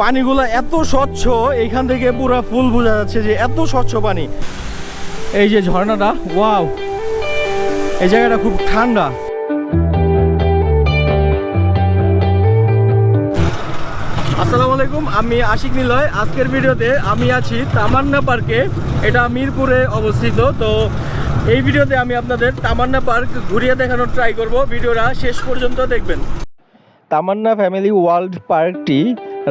পানিগুলো এত স্বচ্ছ এইখান থেকে পুরো ফুল বোঝা যাচ্ছে যে এত স্বচ্ছ পানি। এই যে ঝর্ণাটা, ওয়াও। এই জায়গাটা খুব ঠান্ডা। আসসালামু আলাইকুম, আমি আশিক নিলয়। আজকের ভিডিওতে আমি আছি তামান্না পার্কে। এটা মিরপুরে অবস্থিত। তো এই ভিডিওতে আমি আপনাদের তামান্না পার্ক ঘুরিয়ে দেখানোর ট্রাই করব। ভিডিওটা শেষ পর্যন্ত দেখবেন। তামান্না ফ্যামিলি ওয়ার্ল্ড পার্কটি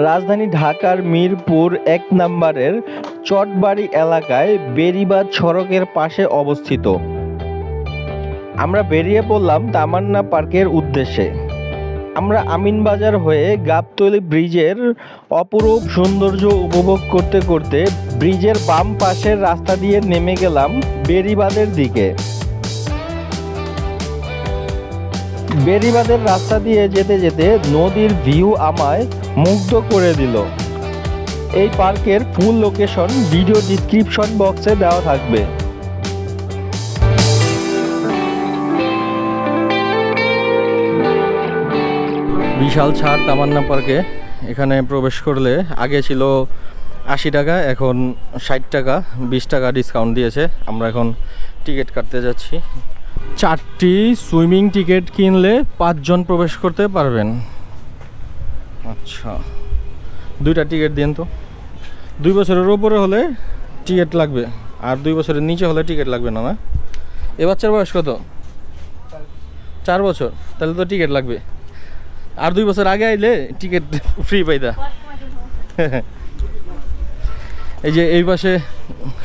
রাজধানী ঢাকার মিরপুর এক নম্বরের চটবাড়ি এলাকায় বেরিবাদ সড়কের পাশে অবস্থিত। আমরা বেরিয়ে পড়লাম তামান্না পার্কের উদ্দেশ্যে। আমরা আমিনবাজার হয়ে গাবতলি ব্রিজের অপরূপ সৌন্দর্য উপভোগ করতে করতে ব্রিজের বাম পাশের রাস্তা দিয়ে নেমে গেলাম বেরিবাদের দিকে। বেরিবাদের রাস্তা দিয়ে যেতে যেতে নদীর ভিউ আমায় মুগ্ধ করে দিল। এই পার্কের ফুল লোকেশন ভিডিও ডিসক্রিপশন বক্সে দেওয়া থাকবে। বিশাল ছাড় তামান্না পার্কে এখানে প্রবেশ করলে আগে ছিল আশি টাকা, এখন ষাট টাকা, বিশ টাকা ডিসকাউন্ট দিয়েছে। আমরা এখন টিকিট কাটতে যাচ্ছি। চারটি সুইমিং টিকিট কিনলে পাঁচজন প্রবেশ করতে পারবেন। আচ্ছা। দুইটা টিকিট দিন তো। দুই বছরের ওপরে হলে টিকিট লাগবে, আর দুই বছরের নিচে হলে টিকিট লাগবে না না? এ বাচ্চার বয়স কত? চার বছর, তাহলে তো টিকিট লাগবে। আর দুই বছর আগে আইলে টিকিট ফ্রি পাইতা। এই যে এই পাশে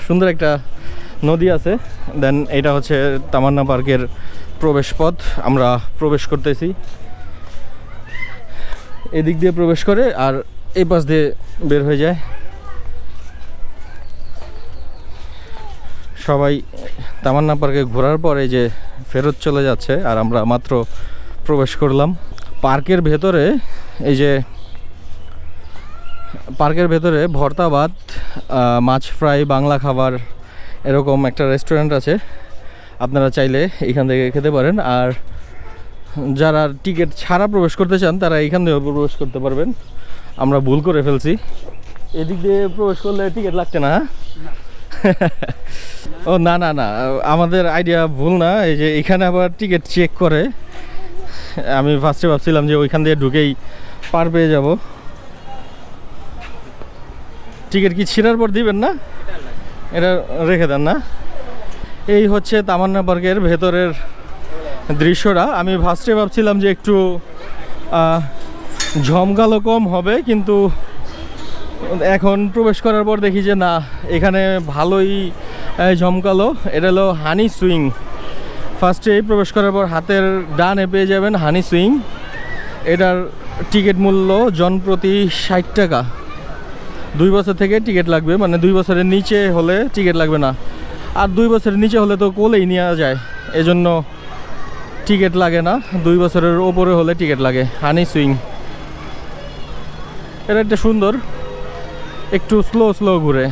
সুন্দর একটা নদী আছে দেন এটা হচ্ছে তামান্না পার্কের প্রবেশ পথ, আমরা প্রবেশ করতেছি। এদিক দিয়ে প্রবেশ করে আর এই পাশ দিয়ে বের হয়ে যায়। সবাই তামান্না পার্কে ঘোরার পরে যে ফেরত চলে যাচ্ছে আর আমরা মাত্র প্রবেশ করলাম। পার্কের ভেতরে এই যে পার্কের ভেতরে ভর্তা ভাত আহ, মাছ ফ্রাই বাংলা খাবার এরকম একটা রেস্টুরেন্ট আছে। আপনারা চাইলে এখান থেকে খেতে পারেন। আর যারা টিকিট ছাড়া প্রবেশ করতে চান, তারা এখান থেকে প্রবেশ করতে পারবেন। আমরা ভুল করে ফেলছি। এদিক দিয়ে প্রবেশ করলে টিকিট লাগছে না হ্যাঁ? ও, না না না, আমাদের আইডিয়া ভুল না। এই যে এখানে আবার টিকিট চেক করে। আমি ফার্স্টে ভাবছিলাম যে ওইখান দিয়ে ঢুকেই পার পেয়ে যাব। টিকিট কি ছিঁড়ার পর দিবেন না? এটা রেখে দেন না। এই হচ্ছে তামান্না পার্কের ভেতরের দৃশ্যটা, আমি ফার্স্টে ভাবছিলাম যে একটু ঝমকালো কম হবে, কিন্তু এখন প্রবেশ করার পর দেখি যে না, এখানে ভালোই ঝমকালো। এটা হলো হানি সুইং। ফার্স্টে প্রবেশ করার পর হাতের ডানে পেয়ে যাবেন হানি সুইং। এটার টিকিট মূল্য জন প্রতি ষাট টাকা। দুই বছর থেকে টিকিট লাগবে মানে দুই বছরের নিচে হলে টিকিট লাগবে না। আর দুই বছরের নিচে হলে তো কোলেই নেওয়া যায়। এজন্য টিকিট লাগে না, দুই বছরের ওপরে হলে টিকিট লাগে। Honey swing. এটা একটা সুন্দর, একটু স্লো স্লো ঘুরে।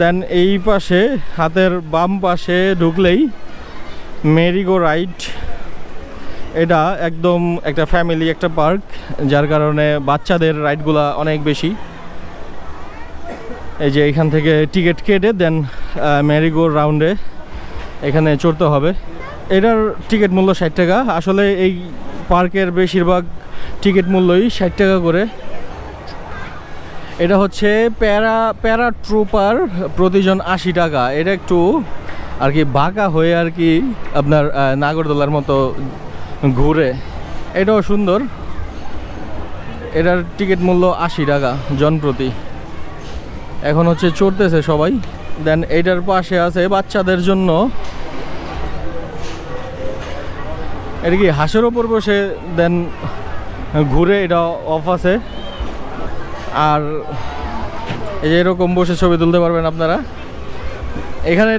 দেন এই পাশে, হাতের বাম পাশে ঢুকলেই মেরিগো রাইড। এটা একদম একটা ফ্যামিলি, একটা পার্ক, যার কারণে বাচ্চাদের রাইডগুলা অনেক বেশি। এই যে এখান থেকে টিকিট কেটে, দেন মেরিগো রাউন্ডে এখানে চড়তে হবে। এটার টিকিট মূল্য ষাট টাকা। আসলে এই পার্কের বেশিরভাগ টিকিট মূল্যই ষাট টাকা করে। এটা হচ্ছে প্যারা প্যারা ট্রুপার প্রতিজন আশি টাকা। এটা একটু আর কি বাঁকা হয়ে আর কি আপনার নাগরদোলার মতো ঘুরে। এটাও সুন্দর। এটার টিকিট মূল্য আশি টাকা জন প্রতি। এখন হচ্ছে চড়তেছে সবাই। দেন এটার পাশে আছে বাচ্চাদের জন্য। এটা কি হাঁসের ওপর বসে? দেন ঘুরে এটা অফ আছে। আর এই যে এরকম বসে ছবি তুলতে পারবেন আপনারা। এখানে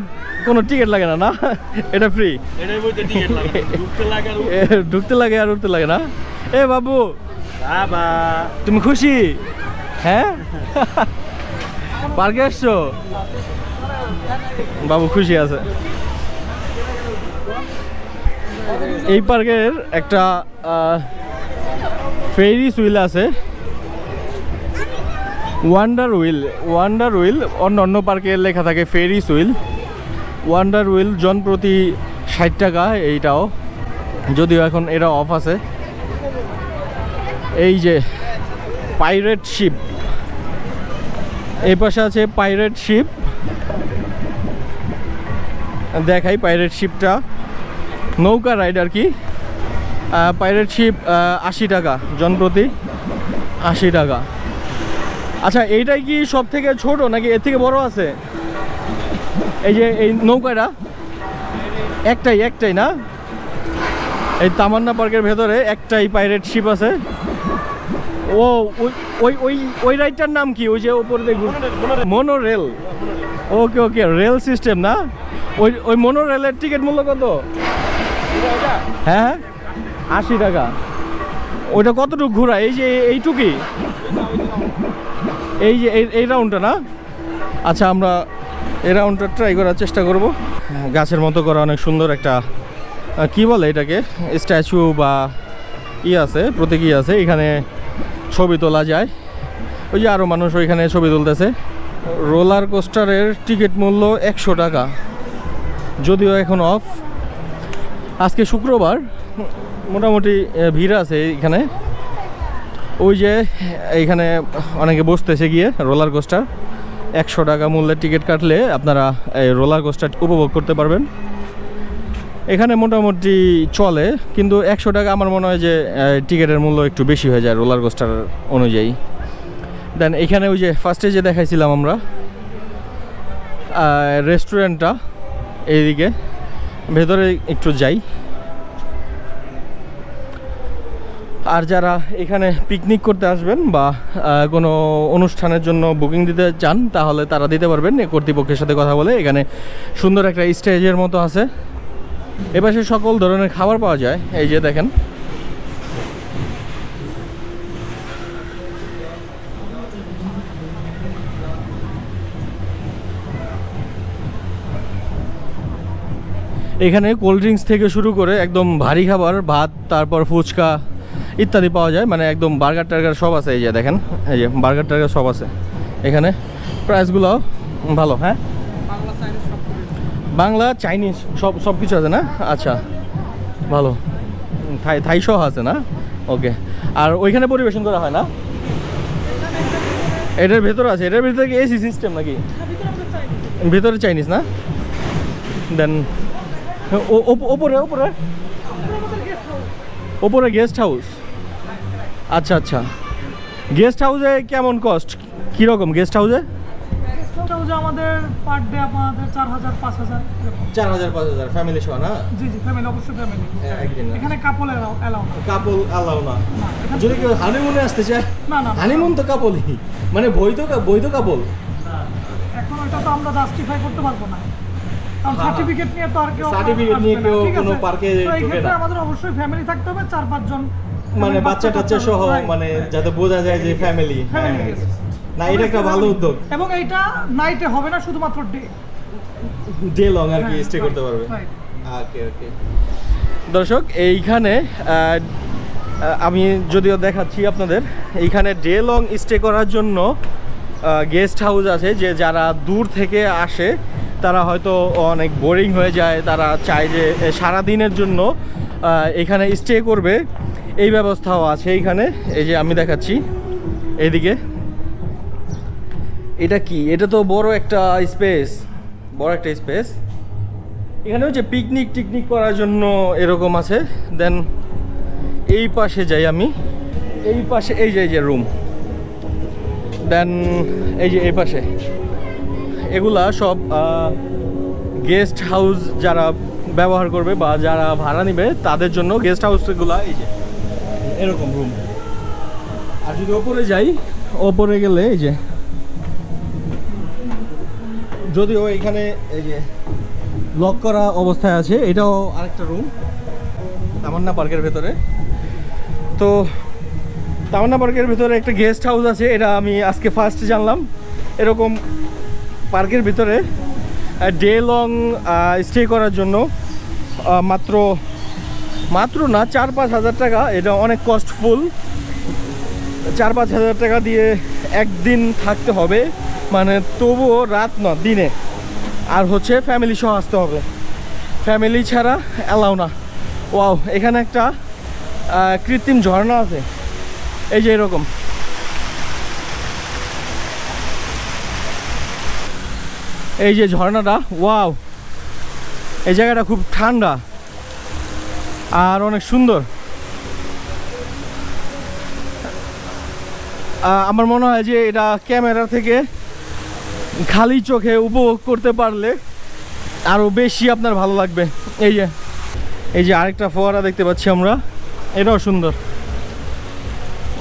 কোনো টিকিট লাগে না না? এটা ফ্রি ঢুকতে লাগে আর ঢুকতে লাগে আর উঠতে লাগে না। এ বাবু! বাবা! তুমি খুশি? হ্যাঁ? পার্কে আসছো? বাবু খুশি আছে। এই পার্কের একটা ফেরিস হুইল আছে। ওয়ান্ডার হুইল ওয়ান্ডার হুইল অন্য অন্য পার্কে লেখা থাকে ফেরিস হুইল ওয়ান্ডার হুইল জন প্রতি ষাট টাকা এইটাও, যদিও এখন এটা অফ আছে। এই যে পাইরেট শিপ এই পাশে আছে পাইরেট শিপ দেখাই পাইরেট শিপটা নৌকা রাইড আর কি পাইরেট শিপ আশি টাকা জনপ্রতি আশি টাকা। আচ্ছা এইটাই কি সব থেকে ছোট নাকি এর থেকে বড় আছে? এই যে, এই নৌকাটা, একটাই একটাই না? এই তামান্না পার্কের ভেতরে একটাই পাইরেট শিপ আছে। ও ওই ওই ওই ওই রাইডটার নাম কি? ওই যে ওপরে দেখুন monorail okay okay rail system না? ওই ওই মনো রেলের টিকিট মূল্য কত? হ্যাঁ হ্যাঁ। আশি টাকা। ওইটা কতটুকু ঘোরা? এই যে এইটুকুই এই যে এই রাউন্ডটা না? আচ্ছা আমরা এই রাউন্ডটা ট্রাই করার চেষ্টা করব। গাছের মতো করা অনেক সুন্দর একটা কি বলে এটাকে? স্ট্যাচু বা ই আছে প্রতীকী আছে। এখানে ছবি তোলা যায়। ওই যে আরও মানুষ ওইখানে ছবি তুলতেছে। রোলার কোস্টারের টিকিট মূল্য একশো টাকা। যদিও এখন অফ। আজকে শুক্রবার। মোটামুটি ভিড় আছে এখানে ওই যে, এইখানে অনেকে বসতেছে গিয়ে রোলার কোস্টার। একশো টাকা মূল্যের টিকিট কাটলে আপনারা এই রোলার কোস্টার উপভোগ করতে পারবেন। এখানে মোটামুটি চলে, কিন্তু একশো টাকা আমার মনে হয় যে টিকিটের মূল্য একটু বেশি হয়ে যায় রোলার কোস্টার অনুযায়ী। দেন এখানে ওই যে ফার্স্টে যে দেখাইছিলাম আমরা রেস্টুরেন্টটা এইদিকে, ভেতরে একটু যাই। আর যারা এখানে পিকনিক করতে আসবেন বা কোনো অনুষ্ঠানের জন্য বুকিং দিতে চান, তাহলে তারা দিতে পারবেন। কর্তৃপক্ষের সাথে কথা বলে এখানে সুন্দর একটা স্টেজের মতো আছে। এপাশে সকল ধরনের খাবার পাওয়া যায়। এই যে দেখেন। এখানে কোল্ড ড্রিঙ্কস থেকে শুরু করে একদম ভারী খাবার, ভাত, তারপর ফুচকা ইত্যাদি পাওয়া যায়। মানে একদম বার্গার টার্গার সব আছে, এই যে দেখেন। এই যে বার্গার টার্গার সব আছে। এখানে প্রাইসগুলো ভালো হ্যাঁ? বাংলা, চাইনিজ, সব সব কিছু আছে না? আচ্ছা ভালো। থাই থাই সহ আছে না? ওকে। আর ওইখানে পরিবেশন করা হয় না? এটার ভেতর আছে। এটার ভিতরে কি এসি সিস্টেম নাকি? ভেতরে চাইনিজ না? দেন ওপরে ওপরে? ওপরে গেস্ট হাউস। আচ্ছা আচ্ছা। গেস্ট হাউসে কেমন কস্ট? কীরকম গেস্ট হাউসে? আমাদের পার ডে আপনাদের চার হাজার পাঁচ হাজার চার হাজার পাঁচ হাজার ফ্যামিলি সহ না? জি জি ফ্যামিলি অবশ্যই ফ্যামিলি এখানে কাপল এলাও এলাও কাপল না। যদি কেউ হানিমুনে আসতে চায় না না। হানিমুন তো কাপলই মানে বৈধ বৈধ কাপল এখন ওটা তো আমরা জাস্টিফাই করতে পারব না। কারণ হ্যাঁ। সার্টিফিকেট নিয়ে তো আর কেউ Certificate নিয়ে কেউ কোনো পার্কে ঢোকে না। আমাদের অবশ্যই ফ্যামিলি থাকতে হবে চার পাঁচজন মানে বাচ্চা টাচ্চা সহ মানে যাতে বোঝা যায় যে ফ্যামিলি guest। না এটা একটা ভালো উদ্যোগ। এবং এইটা নাইটে হবে না শুধুমাত্র ডে ডে লং আর কি হ্যাঁ, স্টে করতে পারবে। ওকে ওকে দর্শক এইখানে আমি যদিও দেখাচ্ছি আপনাদের এইখানে ডে লং স্টে করার জন্য গেস্ট হাউস আছে যে যারা দূর থেকে আসে তারা হয়তো অনেক বোরিং হয়ে যায় তারা চায় যে এ, সারা দিনের জন্য এখানে স্টে করবে। এই ব্যবস্থাও আছে এইখানে এই যে আমি দেখাচ্ছি এইদিকে। এটা কি? এটা তো বড় একটা স্পেস বড় একটা স্পেস এখানে হচ্ছে পিকনিক টিকনিক করার জন্য এরকম আছে। দেন এই পাশে যাই আমি। এই পাশে, এই যে এই যে রুম দেন এই যে, এই পাশে। এগুলা সব গেস্ট হাউস যারা ব্যবহার করবে বা যারা ভাড়া নেবে, তাদের জন্য গেস্ট হাউসগুলো এই যে, এরকম রুম আর যদি ওপরে যাই, ওপরে গেলে এই যে যদিও এখানে এই যে লক করা অবস্থায় আছে, এটাও আরেকটা রুম তামান্না পার্কের ভেতরে। তো তামান্না পার্কের ভেতরে একটা গেস্ট হাউস আছে, এটা আমি আজকে ফার্স্ট জানলাম। এরকম পার্কের ভিতরে ডে লং স্টে করার জন্য মাত্র মাত্র না চার পাঁচ হাজার টাকা, এটা অনেক কস্টফুল চার পাঁচ হাজার টাকা দিয়ে একদিন থাকতে হবে। মানে তবুও রাত না, দিনে। আর হচ্ছে ফ্যামিলি সহ আসতে হবে। ফ্যামিলি ছাড়া অ্যালাউ না। ওয়াও এখানে একটা কৃত্রিম ঝর্ণা আছে। এই যে এরকম। এই যে ঝর্ণাটা ওয়াও এই জায়গাটা খুব ঠান্ডা আর অনেক সুন্দর। আমার মনে হয় যে এটা ক্যামেরা থেকে খালি চোখে উপভোগ করতে পারলে আরও বেশি আপনার ভালো লাগবে। এই যে এই যে আরেকটা ফোয়ারা দেখতে পাচ্ছি আমরা। এটাও সুন্দর।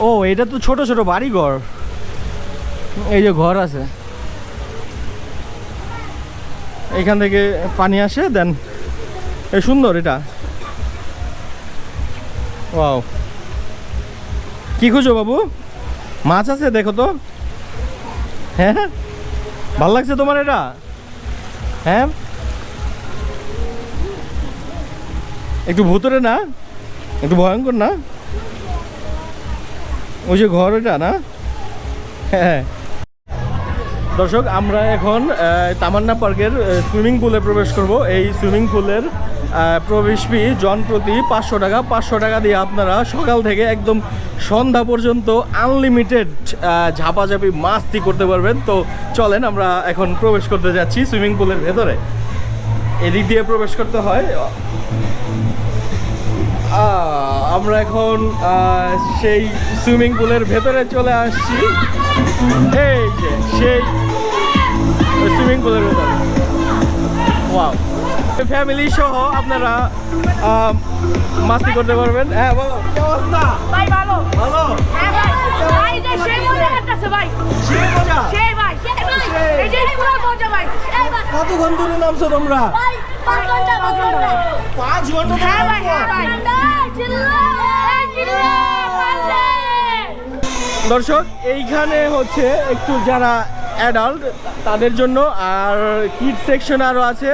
ও, এটা তো ছোট ছোট বাড়ি ঘর এই যে ঘর আছে। এখান থেকে পানি আসে, দেন। এই সুন্দর এটা। ওয়াও। কি খুঁজো বাবু? মাছ আছে, দেখো তো। হ্যাঁ? ভালো লাগছে তোমার এটা? হ্যাঁ? একটু ভুতরে না? একটু ভয়ঙ্কর না? ওই যে ঘর ওইটা না? হ্যাঁ। দর্শক, আমরা এখন তামান্না পার্কের সুইমিং পুলে প্রবেশ করব। এই সুইমিং পুলের প্রবেশ ফি জন প্রতি পাঁচশো টাকা। পাঁচশো টাকা দিয়ে আপনারা সকাল থেকে একদম সন্ধ্যা পর্যন্ত আনলিমিটেড ঝাপাঝাপি মাস্তি করতে পারবেন। তো চলেন আমরা এখন প্রবেশ করতে যাচ্ছি সুইমিং পুলের ভেতরে। এদিক দিয়ে প্রবেশ করতে হয়। আমরা এখন সেই সুইমিং পুলের ভেতরে চলে আসছি। সেই সুইমিং পুলের ভেতরে। ওয়াও ফ্যামিলি সহ আপনারা মাস্তি করতে পারবেন। হ্যাঁ বলো কি অবস্থা? ভাই ভালো। ভালো? হ্যাঁ ভাই যে সেই মজা করতেছে ভাই। সেই মজা? সেই ভাই সেই ভাই এই যে পুরো মজা ভাই। কতক্ষণ দূরে নামছো তোমরা? ভাই পাঁচ ঘণ্টা পাঁচ ঘণ্টা। পাঁচ ঘণ্টা ধরে হ্যাঁ ভাই হ্যাঁ ভাই। দর্শক এইখানে হচ্ছে একটু যারা অ্যাডাল্ট তাদের জন্য আর কিড সেকশন আরও আছে।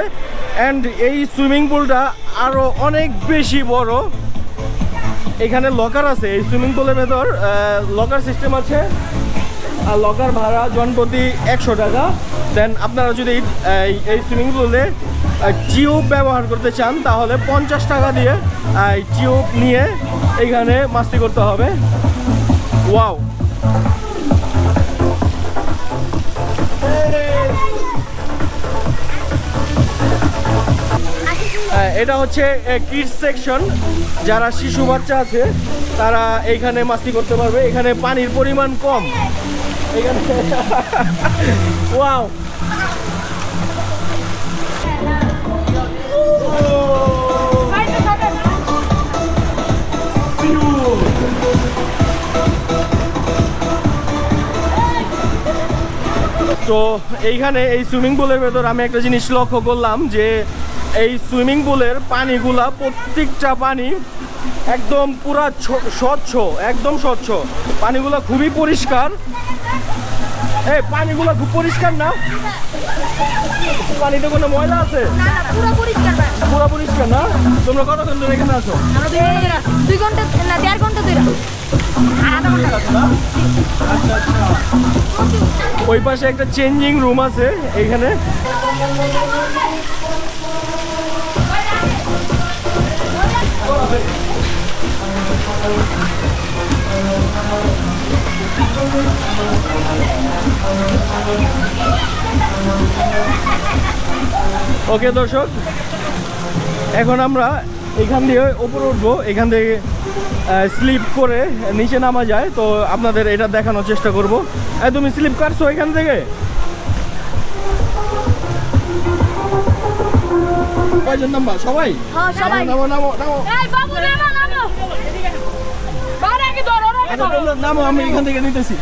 অ্যান্ড এই সুইমিং পুলটা আরও অনেক বেশি বড়। এখানে লকার আছে, এই সুইমিং পুলের ভেতর লকার সিস্টেম আছে। আর লকার ভাড়া জনপ্রতি একশো টাকা। দেন আপনারা যদি এই- সুইমিং পুলে টিউব ব্যবহার করতে চান, তাহলে পঞ্চাশ টাকা দিয়ে টিউব নিয়ে এখানে মাস্তি করতে হবে। ওয়াও এটা হচ্ছে কিডস সেকশন যারা শিশু বাচ্চা আছে, তারা এইখানে মাস্তি করতে পারবে। এখানে পানির পরিমাণ কম। ওয়াও। তো এইখানে এই সুইমিং পুলের ভেতর আমি একটা জিনিস লক্ষ্য করলাম যে এই সুইমিং পুলের পানিগুলা প্রত্যেকটা পানি একদম পুরা স্বচ্ছ একদম স্বচ্ছ। পানিগুলা খুবই পরিষ্কার। এই পানিগুলা খুব পরিষ্কার না? পানিতে কোনো ময়লা আছে? পুরো পরিষ্কার না? তোমরা কতক্ষণ ধরে এখানে আছো? দুই ঘণ্টা দুই ঘণ্টা না দেড় ঘণ্টা ধরে। ওই পাশে একটা চেঞ্জিং রুম আছে এইখানে। ওকে দর্শক এখন আমরা এখান দিয়ে উপরে উঠবো। এখান থেকে স্লিপ করে নিচে নামা যায়। তো আপনাদের এটা দেখানোর চেষ্টা করব। তুমি স্লিপ কাটছো এখান থেকে? কয়জন নাম্বা? সবাই? হ্যাঁ সবাই। নামো নামো নামো। নামো আমি এখান থেকে নিতেছি।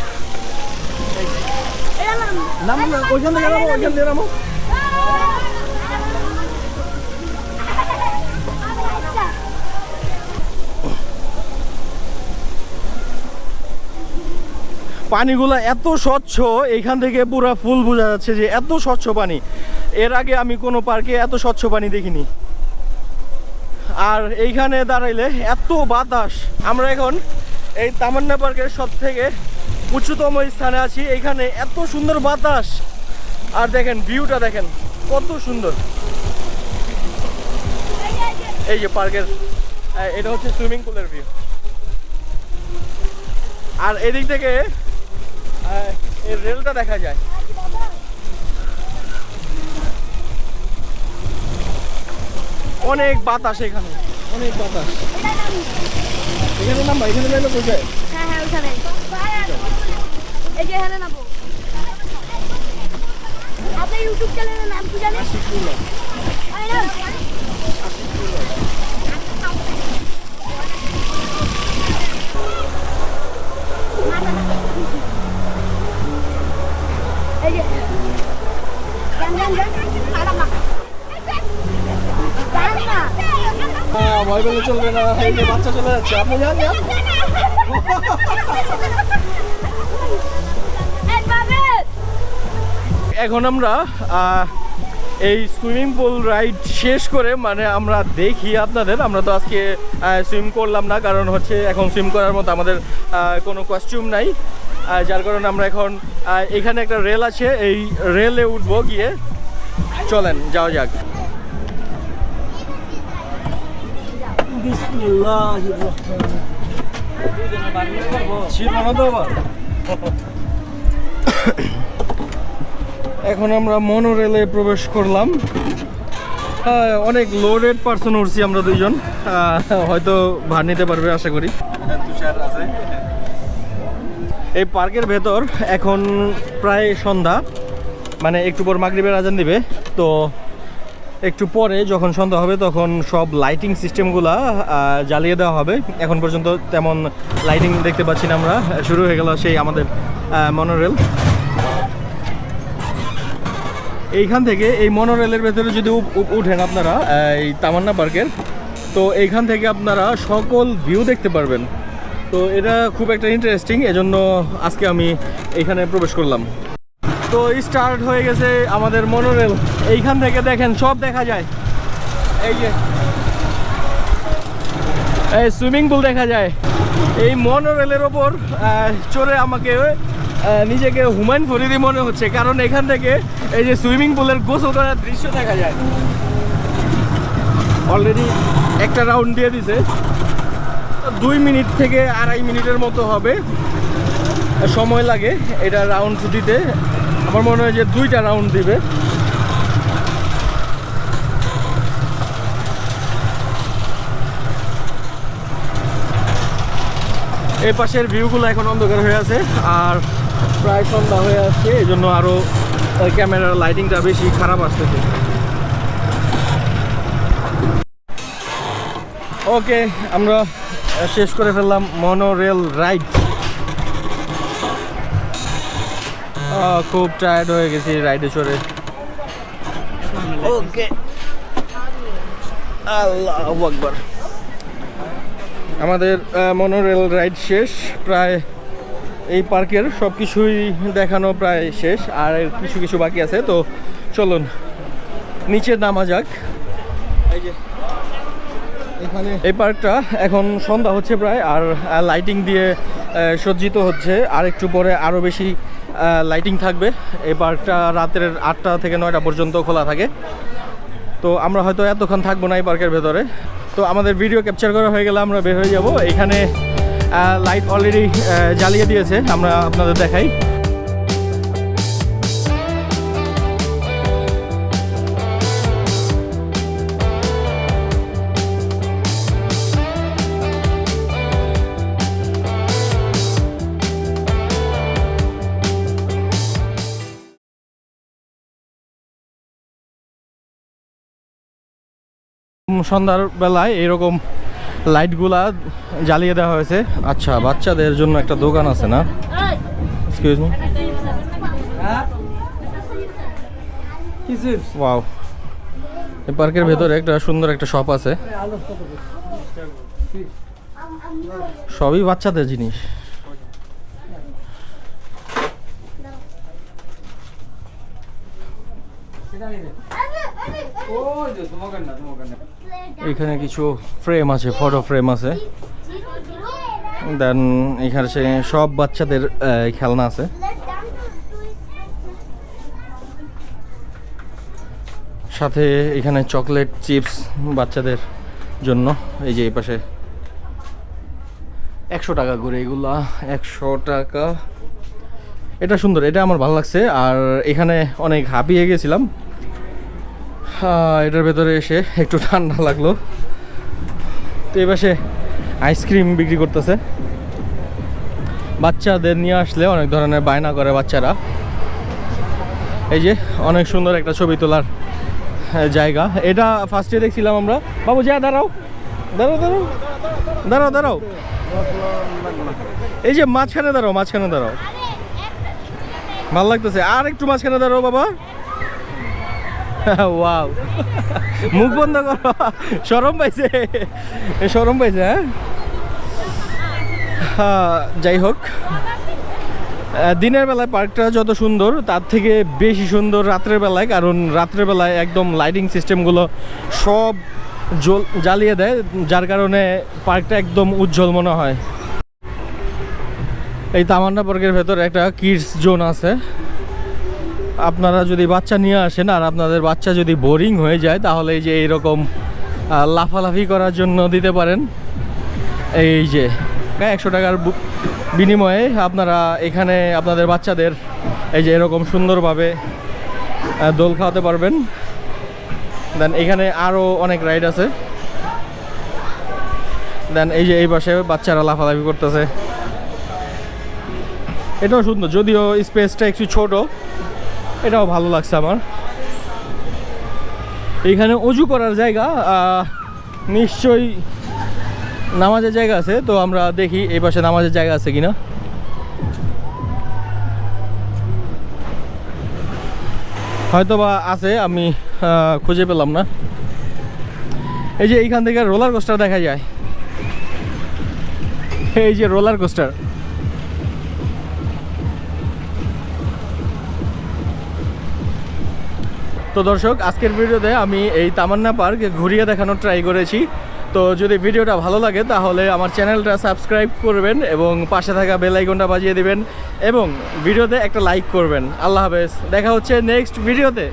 ওইখান থেকে নামো, ওইখান থেকে নামো। পানিগুলো এত স্বচ্ছ, এখান থেকে পুরো ফুল বোঝা যাচ্ছে যে এত স্বচ্ছ পানি। এর আগে আমি কোনো পার্কে এত স্বচ্ছ পানি দেখিনি। আর এইখানে দাঁড়াইলে এত বাতাস। আমরা এখন এই তামান্না পার্কের সব থেকে উচ্চতম স্থানে আছি। এখানে এত সুন্দর বাতাস। আর দেখেন, ভিউটা দেখেন, কত সুন্দর। এই যে পার্কের এটা হচ্ছে সুইমিং পুলের ভিউ। আর এদিক থেকে এই রেলটা দেখা যায়। অনেক বাতাস এখানে। অনেক বাতাস। এখানে নাম্বার এখানে নামলে কোথায় হ্যাঁ হ্যাঁ ওখানে। এই যে এখানে নামো। আপনার ইউটিউব চ্যানেলের নাম কি জানেন? আরে এই যে যান, যান, যান। হ্যাঁ চলবে বাচ্চা চলে যাচ্ছে। এখন আমরা এই সুইমিং পুল রাইড শেষ করে মানে আমরা দেখি আপনাদের। আমরা তো আজকে সুইম করলাম না, কারণ হচ্ছে এখন সুইম করার মতো আমাদের কোনো কস্টিউম নাই। যার কারণে আমরা এখন এখানে একটা রেল আছে। এই রেলে উঠবো গিয়ে। চলেন, যাওয়া যাক ছিল না তো আবার এখন আমরা মনো রেলে প্রবেশ করলাম। অনেক লোডেড পার্সন উঠছি আমরা দুইজন। হয়তো ভার নিতে পারবে, আশা করি। এই পার্কের ভেতর এখন প্রায় সন্ধ্যা। মানে একটু পর মাগরিবের আজান দিবে। তো একটু পরে যখন সন্ধ্যা হবে তখন সব লাইটিং সিস্টেমগুলা জ্বালিয়ে দেওয়া হবে। এখন পর্যন্ত তেমন লাইটিং দেখতে পাচ্ছি না আমরা। শুরু হয়ে গেল সেই আমাদের মনোরেল এইখান থেকে এই মনোরেলের ভেতরে যদি উঠেন আপনারা এই তামান্না পার্কের, তো এইখান থেকে আপনারা সকল ভিউ দেখতে পারবেন। তো এটা খুব একটা ইন্টারেস্টিং এজন্য আজকে আমি এইখানে প্রবেশ করলাম। তো স্টার্ট হয়ে গেছে আমাদের মনোরেল এইখান থেকে দেখেন, সব দেখা যায়। এই যে। এই সুইমিং পুল দেখা যায়। এই মনোরেলের ওপর চড়ে আমাকে নিজেকে হুমায়ুন ফরিদি মনে হচ্ছে। কারণ এখান থেকে এই যে সুইমিং পুলের গোসল করার দৃশ্য দেখা যায়। অলরেডি একটা রাউন্ড দিয়ে দিছে। দুই মিনিট থেকে আড়াই মিনিটের মতো হবে। সময় লাগে এটা রাউন্ড দিতে। আমার মনে হয় যে দুইটা রাউন্ড দিবে। এই পাশের ভিউগুলো এখন অন্ধকার হয়ে আছে, আর প্রায় সন্ধ্যা হয়ে আসছে এই জন্য আরও ক্যামেরার লাইটিংটা বেশি খারাপ আসতেছে। ওকে আমরা শেষ করে ফেললাম মনো রেল রাইড খুব টায়ার্ড হয়ে গেছি রাইডে চড়ে। ওকে আল্লাহ আকবর। আমাদের মনোরেল রাইড শেষ প্রায় এই পার্কের সব কিছুই দেখানো প্রায় শেষ আর কিছু কিছু বাকি আছে তো চলুন নিচে নামা যাক। এই যে এখানে এই পার্কটা এখন সন্ধ্যা হচ্ছে প্রায় আর লাইটিং দিয়ে সজ্জিত হচ্ছে। আর একটু পরে আরও বেশি লাইটিং থাকবে। এই পার্কটা রাতের আটটা থেকে নয়টা পর্যন্ত খোলা থাকে। তো আমরা হয়তো এতক্ষণ থাকব না এই পার্কের ভেতরে। তো আমাদের ভিডিও ক্যাপচার করা হয়ে গেলে আমরা বের হয়ে যাব। এখানে লাইট অলরেডি জ্বালিয়ে দিয়েছে। আমরা আপনাদের দেখাই। সন্ধ্যার বেলায় এরকম লাইটগুলা জ্বালিয়ে দেওয়া হয়েছে। আচ্ছা বাচ্চাদের জন্য একটা দোকান আছে না? এক্সকিউজ মি ওয়াও এই পার্কের ভেতরে একটা সুন্দর একটা শপ আছে। সবই বাচ্চাদের জিনিস। এখানে কিছু ফ্রেম আছে ফটো ফ্রেম আছে। দেন এখানে সে সব বাচ্চাদের খেলনা আছে। সাথে এখানে চকলেট চিপস বাচ্চাদের জন্য। এই যে এই পাশে। একশো টাকা করে এগুলা, একশো টাকা। এটা সুন্দর, এটা আমার ভালো লাগছে। আর এখানে অনেক হাঁপিয়ে গেছিলাম। এটার ভেতরে এসে একটু ঠান্ডা লাগল। তো এবার সে আইসক্রিম বিক্রি করতেছে। বাচ্চাদের নিয়ে আসলে অনেক ধরনের বায়না করে বাচ্চারা। এই যে অনেক সুন্দর একটা ছবি তোলার জায়গা। এটা ফার্স্টে দেখছিলাম আমরা। বাবু, যা, দাঁড়াও। দাঁড়াও দাঁড়াও। দাঁড়াও দাঁড়াও। এই যে মাঝখানে দাঁড়াও মাঝখানে দাঁড়াও। ভালো লাগতেছে। আর একটু মাঝখানে দাঁড়াও, বাবা। ওয়াও মুখ বন্ধ করো। সরম পাইছে। সরম পাইছে হ্যাঁ? হ্যাঁ, যাই হোক। দিনের বেলায় পার্কটা যত সুন্দর তার থেকে বেশি সুন্দর রাত্রের বেলায় কারণ রাত্রের বেলায় একদম লাইটিং সিস্টেমগুলো সব জল জ্বালিয়ে দেয় যার কারণে পার্কটা একদম উজ্জ্বল মনে হয়। এই তামান্না পার্কের ভেতরে একটা কিডস জোন আছে। আপনারা যদি বাচ্চা নিয়ে আসেন আর আপনাদের বাচ্চা যদি বোরিং হয়ে যায়, তাহলে এই যে এইরকম লাফালাফি করার জন্য দিতে পারেন। এই যে একশো টাকার বিনিময়ে আপনারা এখানে আপনাদের বাচ্চাদের এই যে এরকম সুন্দরভাবে দোল খাওয়াতে পারবেন। দেন এখানে আরও অনেক রাইড আছে। দেন এই যে এই পাশে বাচ্চারা লাফালাফি করতেছে। এটাও সুন্দর, যদিও স্পেসটা একটু ছোট এটাও ভালো লাগছে আমার। এইখানে অজু করার জায়গা নিশ্চয়ই নামাজের জায়গা আছে, তো আমরা দেখি এই পাশে নামাজের জায়গা আছে কিনা। হয়তো বা আছে, আমি খুঁজে পেলাম না। এই যে এইখান থেকে রোলার কোস্টার দেখা যায়। এই যে রোলার কোস্টার তো দর্শক, আজকের ভিডিওতে আমি এই তামান্না পার্ক ঘুরিয়ে দেখানোর ট্রাই করেছি। তো যদি ভিডিওটা ভালো লাগে, তাহলে আমার চ্যানেলটা সাবস্ক্রাইব করবেন এবং পাশে থাকা বেল আইকনটা বাজিয়ে দিবেন এবং ভিডিওতে একটা লাইক করবেন। আল্লাহ হাফেজ। দেখা হচ্ছে নেক্সট ভিডিওতে।